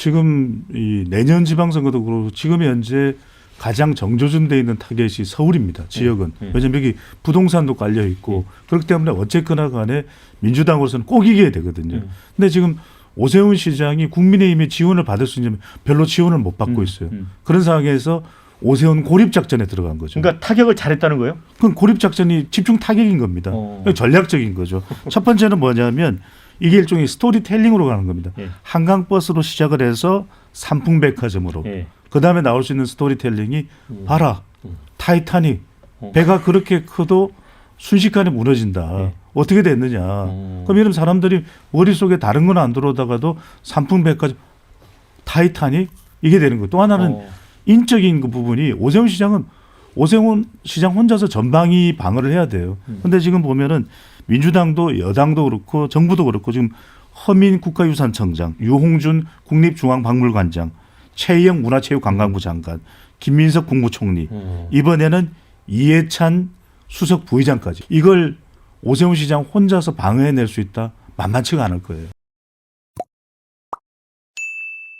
지금 이 내년 지방선거도 그렇고 지금 현재 가장 정조준돼 있는 타겟이 서울입니다. 지역은 네. 왜냐면 여기 부동산도 깔려 있고 그렇기 때문에 어쨌거나 간에 민주당으로서는 꼭 이겨야 되거든요. 음. 근데 지금 오세훈 시장이 국민의힘의 지원을 받을 수 있냐면 별로 지원을 못 받고 음, 있어요. 음. 그런 상황에서 오세훈 고립 작전에 들어간 거죠. 그러니까 타격을 잘했다는 거예요? 그건 고립 작전이 집중 타격인 겁니다. 어. 전략적인 거죠. 첫 번째는 뭐냐면 이게 일종의 스토리텔링으로 가는 겁니다. 예. 한강 버스로 시작을 해서 삼풍백화점으로 예. 그 다음에 나올 수 있는 스토리텔링이 음. 봐라 음. 타이타닉 어. 배가 그렇게 커도 순식간에 무너진다. 예. 어떻게 됐느냐. 어. 그럼 이런 사람들이 머릿속에 다른 건 안 들어오다가도 삼풍백화점 타이타닉 이게 되는 거예요. 또 하나는 어. 인적인 그 부분이 오세훈 시장은 오세훈 시장 혼자서 전방위 방어를 해야 돼요. 음. 근데 지금 보면은 민주당도 여당도 그렇고 정부도 그렇고 지금 허민 국가유산청장, 유홍준 국립중앙박물관장, 최희영 문화체육관광부 장관, 김민석 국무총리, 어. 이번에는 이해찬 수석 부의장까지 이걸 오세훈 시장 혼자서 방어해낼 수 있다 만만치가 않을 거예요.